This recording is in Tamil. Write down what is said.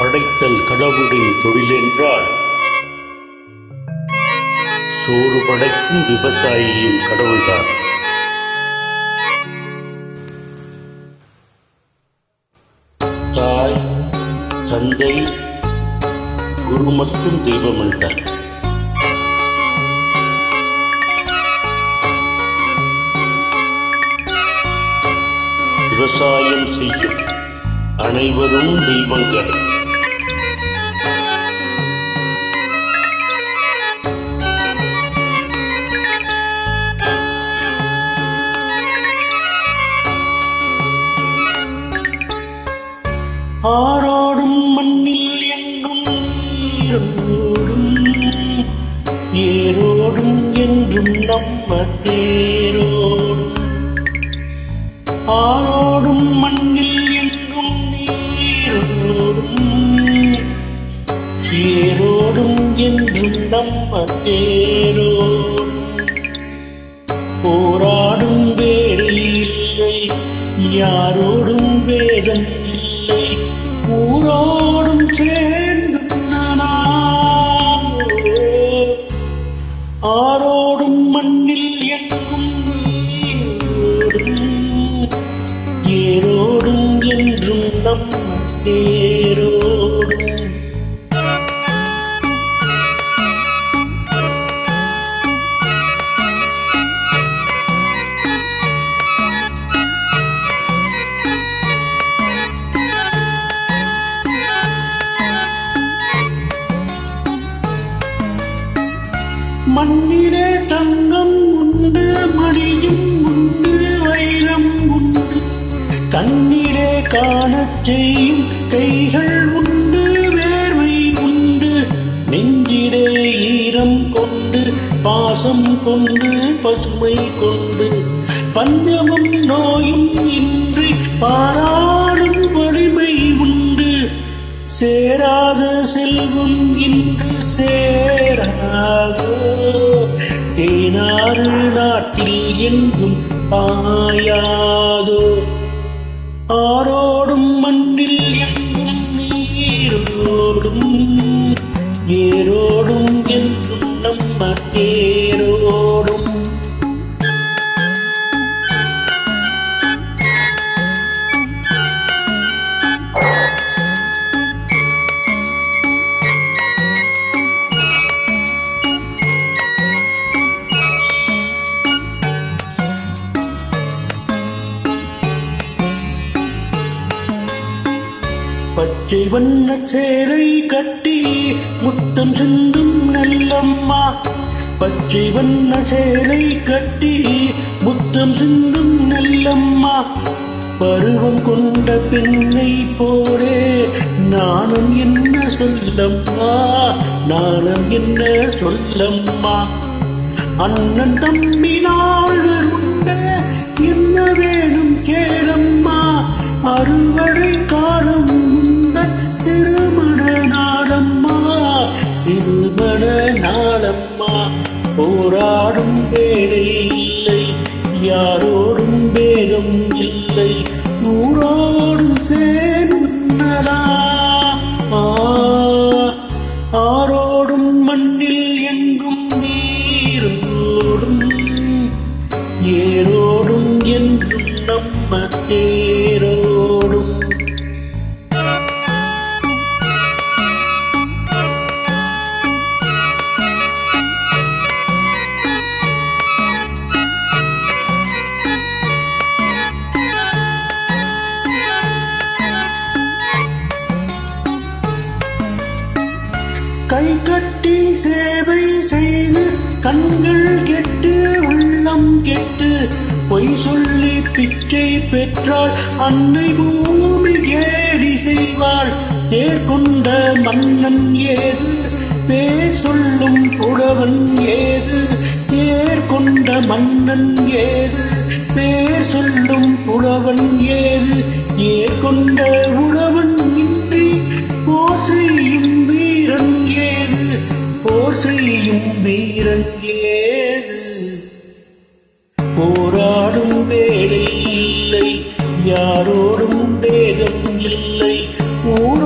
படைத்தல் கடவுளின் தொழில் என்றால் சோறு படைக்கும் விவசாயியின் கடவுள்தான். தாய் தந்தை குரு மட்டும் தெய்வம் என்றார் விவசாயம் செய்யும் அனைவரும் தெய்வங்கள். ஆரோடும் மண்ணில் எங்கும் நீரோடும் ஏரோடும் என்றும் நம்ம தேரோடும். ஆரோடும் மண்ணில் எங்கும் நீரோடும் ஏரோடும் என்றும் நம்ம தேரோடும். தேரோடும் மண்ணிலே தங்கம் உண்டு மணியும் உண்டு வைரம் உண்டு. கண்ணிலே காண செய்ய நெஞ்சிடே ஈரம் கொண்டு பாசம் கொண்டு பசுமை கொண்டு பஞ்சமும் நோயும் இன்றி பாராடும் வலிமை உண்டு. சேராத செல்வம் இன்று சேராதோ? தேனாறு நாட்டில் எங்கும் பாயா பச்சை வண்ண சேலை கட்டி முத்தம் சிந்தும் நல்லம்மா. பச்சை வண்ண சேலை கட்டி முத்தம் சிந்தும் நல்லம்மா. பருவம் கொண்ட பெண்ணை போலே நாணம் என்ன சொல்லம்மா? நாணம் என்ன சொல்லம்மா? அண்ணன் தம்பி நாள்வர் உண்டு என்ன வேணும் கேளம்மா? அறுவடை காலம் திருமண நாளம்மா. போராடும் வேலை இல்லை. யாரோடும் வேகம் இல்லை. ஊரோடும் சேர்ந்தனா சேவை செய்து கண்கள் கெட்டு உள்ளம் கெட்டு. பொய் சொல்லி பிச்சை பெற்றாள் அன்னை பூமி கேடி செய்வாள். தேர் கொண்ட மன்னன் ஏது? பேர் சொல்லும் புடவன் ஏது? தேர் கொண்ட மன்னன் ஏது? பேர் சொல்லும் புலவன் ஏது? ஏர் கொண்ட உழவன் செய்யும் வீரன் ஏது? போராடும் வேலை இல்லை யாரோடும் பேதம் இல்லை ஊர்